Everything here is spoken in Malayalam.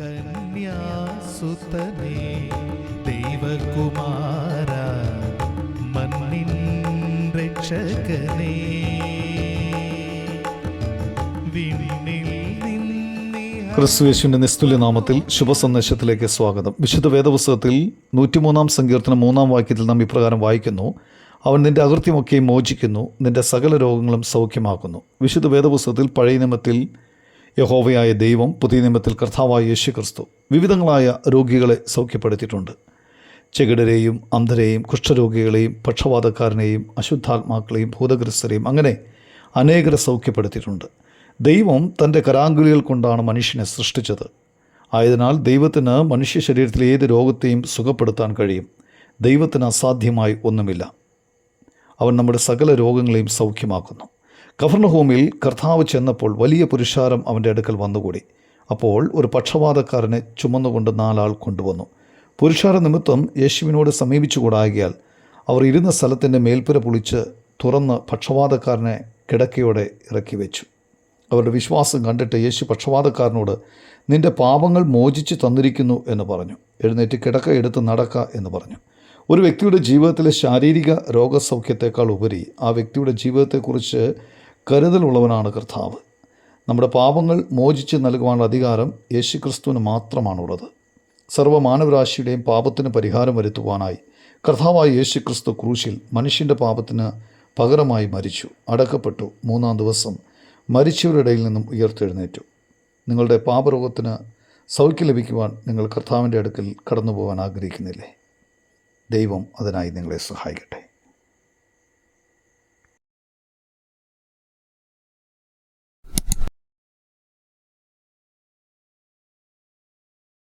കന്യാസുതനേ ദൈവകുമാര മണ്ണിൻ രക്ഷകനേ. ക്രിസ്തുയേശുവിന്റെ നിസ്തുല്യ നാമത്തിൽ ശുഭസന്ദേശത്തിലേക്ക് സ്വാഗതം. വിശുദ്ധ വേദപുസ്തകത്തിൽ നൂറ്റിമൂന്നാം സങ്കീർത്തനം മൂന്നാം വാക്യത്തിൽ നാം ഇപ്രകാരം വായിക്കുന്നു. അവൻ നിന്റെ അകൃത്യമൊക്കെയും മോചിക്കുന്നു നിന്റെ സകല രോഗങ്ങളും സൗഖ്യമാക്കുന്നു. വിശുദ്ധ വേദപുസ്തകത്തിൽ പഴയ നിയമത്തിൽ യഹോവയായ ദൈവം പുതിയ നിയമത്തിൽ കർത്താവായ യേശു ക്രിസ്തു വിവിധങ്ങളായ രോഗികളെ സൗഖ്യപ്പെടുത്തിയിട്ടുണ്ട്. ചെകിടരെയും അന്ധരെയും കുഷ്ഠരോഗികളെയും പക്ഷപാതക്കാരനെയും അശുദ്ധാത്മാക്കളെയും ഭൂതഗ്രസ്തരെയും അങ്ങനെ അനേകരെ സൗഖ്യപ്പെടുത്തിയിട്ടുണ്ട്. ദൈവം തന്റെ കരാങ്കുലികൾ കൊണ്ടാണ് മനുഷ്യനെ സൃഷ്ടിച്ചത്. ആയതിനാൽ ദൈവത്തിന് മനുഷ്യ ശരീരത്തിലെ ഏത് രോഗത്തെയും സുഖപ്പെടുത്താൻ കഴിയും. ദൈവത്തിന് അസാധ്യമായി ഒന്നുമില്ല. അവൻ നമ്മുടെ സകല രോഗങ്ങളെയും സൗഖ്യമാക്കുന്നു. കഫർണഹോമിൽ കർത്താവ് ചെന്നപ്പോൾ വലിയ പുരുഷാരം അവന്റെ അടുക്കൽ വന്നുകൂടി. അപ്പോൾ ഒരു പക്ഷപാതക്കാരനെ ചുമന്നുകൊണ്ട് നാലാൾ കൊണ്ടുവന്നു. പുരുഷാര നിമിത്തം യേശുവിനോട് സമീപിച്ചുകൂടാകിയാൽ അവർ ഇരുന്ന സ്ഥലത്തിന്റെ മേൽപ്പുര പൊളിച്ച് തുറന്ന് പക്ഷപാതക്കാരനെ കിടക്കയോടെ ഇറക്കി വെച്ചു അവരുടെ വിശ്വാസം കണ്ടിട്ട് യേശു പക്ഷപാതക്കാരനോട് നിന്റെ പാപങ്ങൾ മോചിച്ച് തന്നിരിക്കുന്നു എന്ന് പറഞ്ഞു. എഴുന്നേറ്റ് കിടക്ക എടുത്ത് നടക്ക എന്ന് പറഞ്ഞു. ഒരു വ്യക്തിയുടെ ജീവിതത്തിലെ ശാരീരിക രോഗസൗഖ്യത്തെക്കാൾ ഉപരി ആ വ്യക്തിയുടെ ജീവിതത്തെക്കുറിച്ച് കരുതലുള്ളവനാണ് കർത്താവ്. നമ്മുടെ പാപങ്ങൾ മോചിച്ച് നൽകുവാനുള്ള അധികാരം യേശുക്രിസ്തുവിന് മാത്രമാണുള്ളത്. സർവമാനവരാശിയുടെയും പാപത്തിന് പരിഹാരം വരുത്തുവാനായി കർത്താവായ യേശുക്രിസ്തു ക്രൂശിൽ മനുഷ്യന്റെ പാപത്തിന് പകരമായി മരിച്ചു അടക്കപ്പെട്ടു മൂന്നാം ദിവസം മരിച്ചവരുടെ ഇടയിൽ നിന്നും ഉയർത്തെഴുന്നേറ്റു. നിങ്ങളുടെ പാപരോഗത്തിന് സൗഖ്യം ലഭിക്കുവാൻ നിങ്ങൾ കർത്താവിന്റെ അടുക്കൽ കടന്നു പോകാൻ ആഗ്രഹിക്കുന്നില്ലേ? ദൈവം അതിനായി നിങ്ങളെ സഹായിക്കട്ടെ.